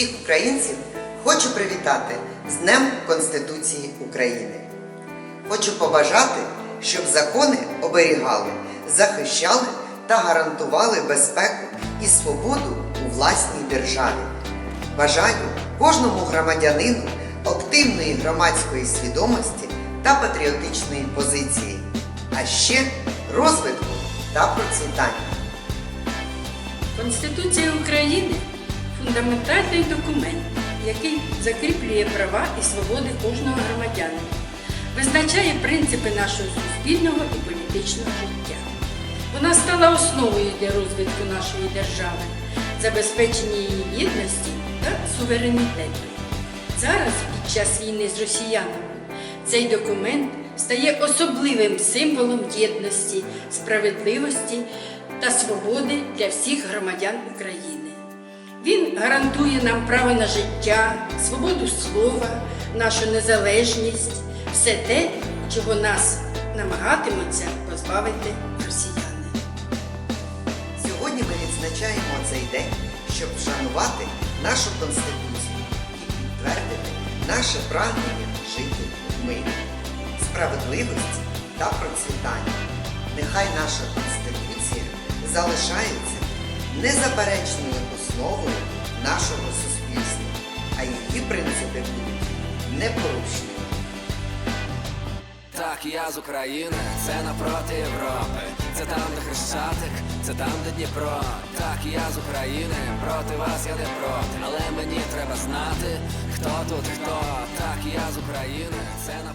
українців хочу привітати з Днем Конституції України. Хочу побажати, щоб закони оберігали, захищали та гарантували безпеку і свободу у власній державі. Бажаю кожному громадянину активної громадської свідомості та патріотичної позиції, а ще розвитку та процвітання. Конституція України фундаментальний документ, який закріплює права і свободи кожного громадянина, визначає принципи нашого суспільного і політичного життя. Вона стала основою для розвитку нашої держави, забезпечення її єдності та суверенітету. Зараз, під час війни з росіянами, цей документ стає особливим символом єдності, справедливості та свободи для всіх громадян України. Він гарантує нам право на життя, свободу слова, нашу незалежність, все те, чого нас намагатимуться позбавити росіяни. Сьогодні ми відзначаємо цей день, щоб вшанувати нашу Конституцію і підтвердити наше прагнення жити в мирі, справедливості та процвітанні. Нехай наша Конституція залишається незаперечною основою нашого суспільства, а її принципи будуть непорушні. Так, я з України, це напроти Європи. Це там, де Хрещатик, це там, де Дніпро. Так, я з України, проти вас я не проти. Але мені треба знати, хто тут хто. Так, я з України, це на